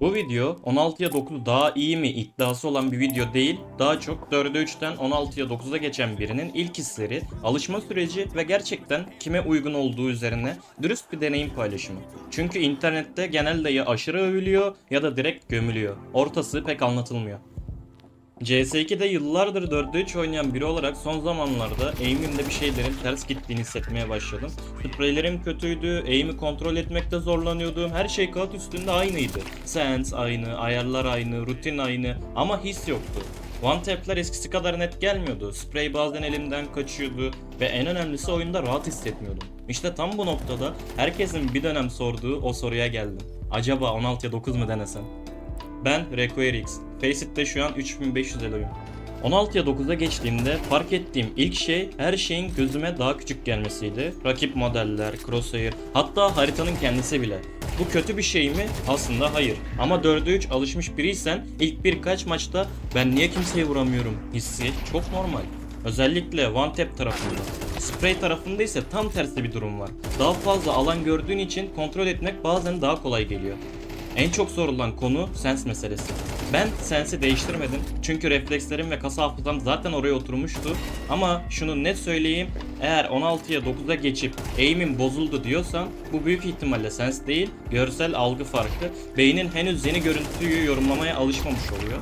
Bu video 16'ya 9 daha iyi mi iddiası olan bir video değil, daha çok 4'e 3'ten 16'ya 9'a geçen birinin ilk hisleri, alışma süreci ve gerçekten kime uygun olduğu üzerine dürüst bir deneyim paylaşımı. Çünkü internette genelde ya aşırı övülüyor ya da direkt gömülüyor. Ortası pek anlatılmıyor. CS2'de yıllardır 4'e 3 oynayan biri olarak son zamanlarda aim'imde bir şeylerin ters gittiğini hissetmeye başladım. Spreylerim kötüydü, aim'i kontrol etmekte zorlanıyordum, her şey kağıt üstünde aynıydı. Sense aynı, ayarlar aynı, rutin aynı ama his yoktu. One tap'ler eskisi kadar net gelmiyordu. Sprey bazen elimden kaçıyordu ve en önemlisi oyunda rahat hissetmiyordum. İşte tam bu noktada herkesin bir dönem sorduğu o soruya geldim. Acaba 16'ya 9 mu denesem? Ben RequareX. Faceit şu an 3500 eloyum. 16'ya 9'a geçtiğimde fark ettiğim ilk şey her şeyin gözüme daha küçük gelmesiydi. Rakip modeller, crosshair, hatta haritanın kendisi bile. Bu kötü bir şey mi? Aslında hayır. Ama 4'e 3 alışmış biriysen ilk birkaç maçta ben niye kimseyi vuramıyorum hissi çok normal. Özellikle one tap tarafında. Spray tarafında ise tam tersi bir durum var. Daha fazla alan gördüğün için kontrol etmek bazen daha kolay geliyor. En çok sorulan konu sens meselesi. Ben sensi değiştirmedim çünkü reflekslerim ve kasa hafızam zaten oraya oturmuştu. Ama şunu net söyleyeyim, eğer 16'ya 9'a geçip aim'im bozuldu diyorsan bu büyük ihtimalle sens değil, görsel algı farkı. Beynin henüz yeni görüntüyü yorumlamaya alışmamış oluyor.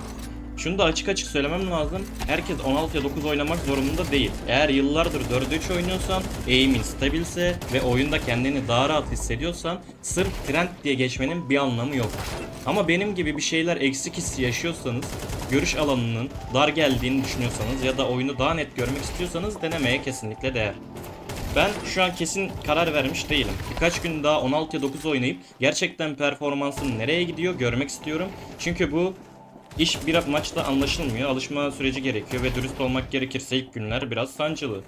Şunu da açık açık söylemem lazım. Herkes 16'ya 9 oynamak zorunda değil. Eğer yıllardır 4'e 3 oynuyorsan, aim'in stabilse ve oyunda kendini daha rahat hissediyorsan sırf trend diye geçmenin bir anlamı yok. Ama benim gibi bir şeyler eksik hissi yaşıyorsanız, görüş alanının dar geldiğini düşünüyorsanız ya da oyunu daha net görmek istiyorsanız denemeye kesinlikle değer. Ben şu an kesin karar vermiş değilim. Birkaç gün daha 16'ya 9 oynayıp gerçekten performansım nereye gidiyor görmek istiyorum. Çünkü bu İş bir maçta anlaşılmıyor. Alışma süreci gerekiyor ve dürüst olmak gerekirse ilk günler biraz sancılı.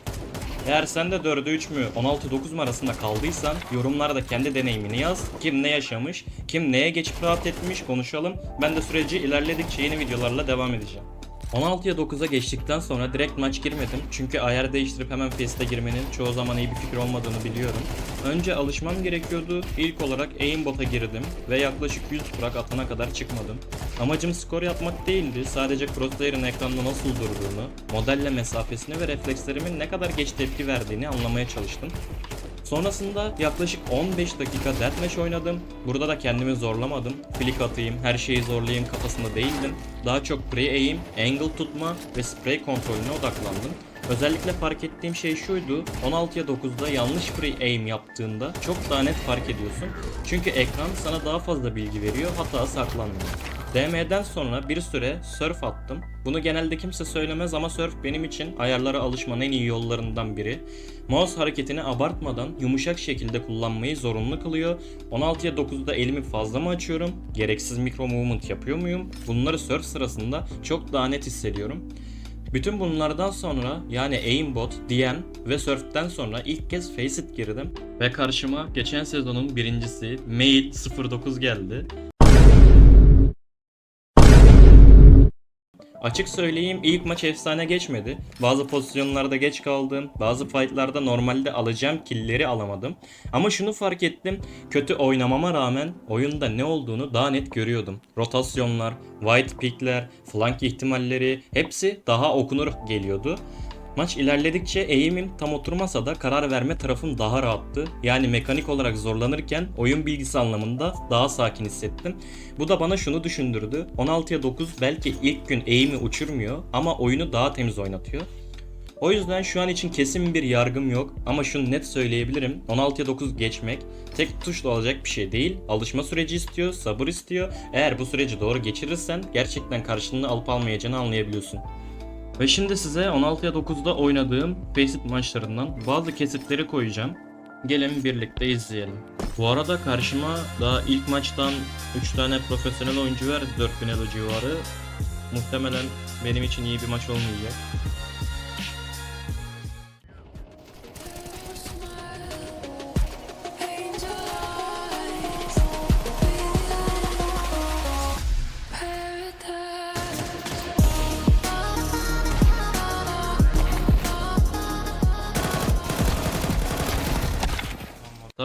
Eğer sen de 4'e 3 mü 16-9 mu arasında kaldıysan yorumlarda kendi deneyimini yaz. Kim ne yaşamış, kim neye geçip rahat etmiş konuşalım. Ben de süreci ilerledikçe yeni videolarla devam edeceğim. 16'ya 9'a geçtikten sonra direkt maç girmedim. Çünkü ayar değiştirip hemen Face'te girmenin çoğu zaman iyi bir fikir olmadığını biliyorum. Önce alışmam gerekiyordu. İlk olarak aimbot'a girdim ve yaklaşık 100 frag atana kadar çıkmadım. Amacım skor yapmak değildi. Sadece crosshair'ın ekranda nasıl durduğunu, modelle mesafesini ve reflekslerimin ne kadar geç tepki verdiğini anlamaya çalıştım. Sonrasında yaklaşık 15 dakika deathmatch oynadım. Burada da kendimi zorlamadım. Flick atayım, her şeyi zorlayayım kafasında değildim. Daha çok pre-aim, angle tutma ve spray kontrolüne odaklandım. Özellikle fark ettiğim şey şuydu. 16'ya 9'da yanlış pre-aim yaptığında çok daha net fark ediyorsun. Çünkü ekran sana daha fazla bilgi veriyor, hata saklanmıyor. DM'den sonra bir süre surf attım. Bunu genelde kimse söylemez ama surf benim için ayarlara alışmanın en iyi yollarından biri. Mouse hareketini abartmadan yumuşak şekilde kullanmayı zorunlu kılıyor. 16'ya 9'da elimi fazla mı açıyorum? Gereksiz mikro movement yapıyor muyum? Bunları surf sırasında çok daha net hissediyorum. Bütün bunlardan sonra yani aimbot, DM ve surf'ten sonra ilk kez Faceit girdim ve karşıma geçen sezonun birincisi Maid 09 geldi. Açık söyleyeyim ilk maç efsane geçmedi. Bazı pozisyonlarda geç kaldım. Bazı fightlarda normalde alacağım killleri alamadım. Ama şunu fark ettim. Kötü oynamama rağmen oyunda ne olduğunu daha net görüyordum. Rotasyonlar, white pickler, flank ihtimalleri hepsi daha okunur geliyordu. Maç ilerledikçe eğimim tam oturmasa da karar verme tarafım daha rahattı. Yani mekanik olarak zorlanırken oyun bilgisi anlamında daha sakin hissettim. Bu da bana şunu düşündürdü. 16'ya 9 belki ilk gün eğimi uçurmuyor ama oyunu daha temiz oynatıyor. O yüzden şu an için kesin bir yargım yok ama şunu net söyleyebilirim. 16'ya 9 geçmek tek tuşla olacak bir şey değil. Alışma süreci istiyor, sabır istiyor. Eğer bu süreci doğru geçirirsen gerçekten karşılığını alıp almayacağını anlayabiliyorsun. Ve şimdi size 16'ya 9'da oynadığım Faceit maçlarından bazı kesitleri koyacağım. Gelin birlikte izleyelim. Bu arada karşıma daha ilk maçtan 3 tane profesyonel oyuncu verdi 4000 elo civarı. Muhtemelen benim için iyi bir maç olmayacak.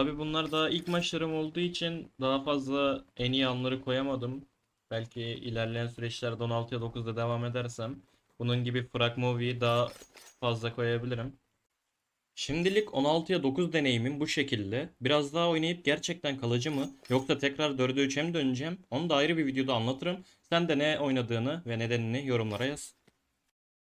Tabi bunlar daha ilk maçlarım olduğu için daha fazla en iyi anları koyamadım. Belki ilerleyen süreçlerde 16'ya 9'da devam edersem bunun gibi frag movie'yi daha fazla koyabilirim. Şimdilik 16'ya 9 deneyimim bu şekilde. Biraz daha oynayıp gerçekten kalıcı mı yoksa tekrar 4'e 3'e mi döneceğim? Onu da ayrı bir videoda anlatırım. Sen de ne oynadığını ve nedenini yorumlara yaz.